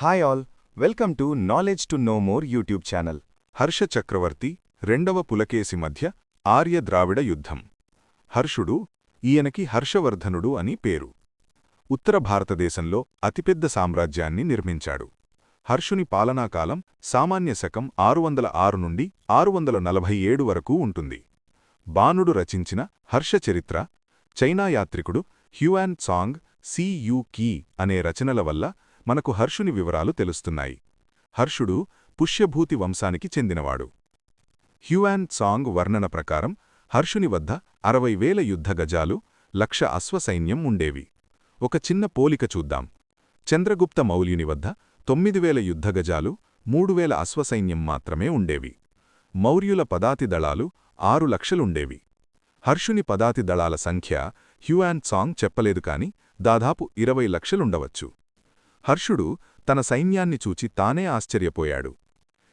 Hi all welcome to knowledge to know more YouTube channel Harsha చక్రవర్తి రెండవ పులకేసి మధ్య ఆర్య ద్రావిడ యుద్ధం. హర్షుడు ఈయనకి హర్షవర్ధనుడు అని పేరు. ఉత్తర భారతదేశంలో అతిపెద్ద సామ్రాజ్యాన్ని నిర్మించాడు. హర్షుని పాలనాకాలం సామాన్య శకం ఆరు వందల ఆరు నుండి ఆరు వందల నలభై ఏడు వరకు ఉంటుంది. బాణుడు రచించిన హర్ష చరిత్ర చైనా యాత్రికుడు హ్యూయాన్ సాంగ్ సియు కీ అనే రచనల వల్ల మనకు హర్షుని వివరాలు తెలుస్తున్నాయి. హర్షుడు పుష్యభూతి వంశానికి చెందినవాడు. హ్యూయాన్ సాంగ్ వర్ణన ప్రకారం హర్షుని వద్ద అరవై వేల యుద్ధ గజాలు లక్ష అశ్వసైన్యం ఉండేవి. ఒక చిన్న పోలిక చూద్దాం. చంద్రగుప్త మౌల్యుని వద్ద తొమ్మిది వేల యుద్ధగజాలు మూడు వేల అశ్వసైన్యం మాత్రమే ఉండేవి. మౌర్యుల పదాతి దళాలు ఆరు లక్షలుండేవి. హర్షుని పదాతి దళాల సంఖ్య హ్యూయాన్ సాంగ్ చెప్పలేదు కాని దాదాపు ఇరవై లక్షలుండవచ్చు. హర్షుడు తన సైన్యాన్ని చూచి తానే ఆశ్చర్యపోయాడు.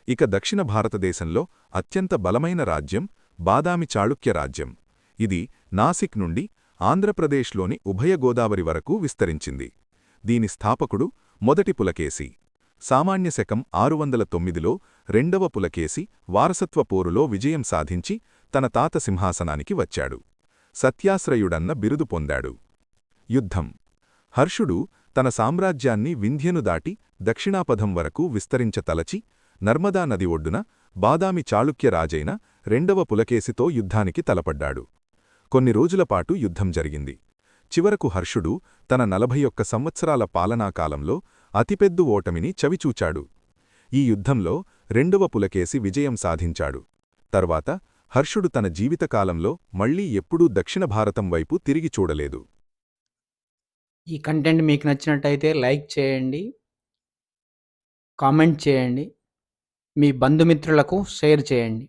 ఇక దక్షిణ భారతదేశంలో అత్యంత బలమైన రాజ్యం బాదామి చాళుక్య రాజ్యం. ఇది నాసిక్ నుండి ఆంధ్రప్రదేశ్లోని ఉభయ గోదావరి వరకు విస్తరించింది. దీని స్థాపకుడు మొదటి పులకేసి సామాన్య శకం ఆరు వందల తొమ్మిదిలో రెండవ పులకేసి వారసత్వ పోరులో విజయం సాధించి తన తాత సింహాసనానికి వచ్చాడు. సత్యాశ్రయుడన్న బిరుదు పొందాడు. యుద్ధం. హర్షుడు తన సామ్రాజ్యాన్ని వింధ్యను దాటి దక్షిణాపథం వరకు విస్తరించతలచి నర్మదా నది ఒడ్డున బాదామి చాళుక్య రాజైన రెండవ పులకేసితో యుద్ధానికి తలపడ్డాడు. కొన్ని రోజులపాటు యుద్ధం జరిగింది. చివరకు హర్షుడు తన నలభై ఒక్క సంవత్సరాల పాలనాకాలంలో అతిపెద్దు ఓటమిని చవిచూచాడు. ఈ యుద్ధంలో రెండవ పులకేసి విజయం సాధించాడు. తర్వాత హర్షుడు తన జీవితకాలంలో మళ్ళీ ఎప్పుడూ దక్షిణ భారతం వైపు తిరిగి చూడలేదు. ఈ కంటెంట్ మీకు నచ్చినట్టయితే లైక్ చేయండి కామెంట్ చేయండి మీ బంధుమిత్రులకు షేర్ చేయండి.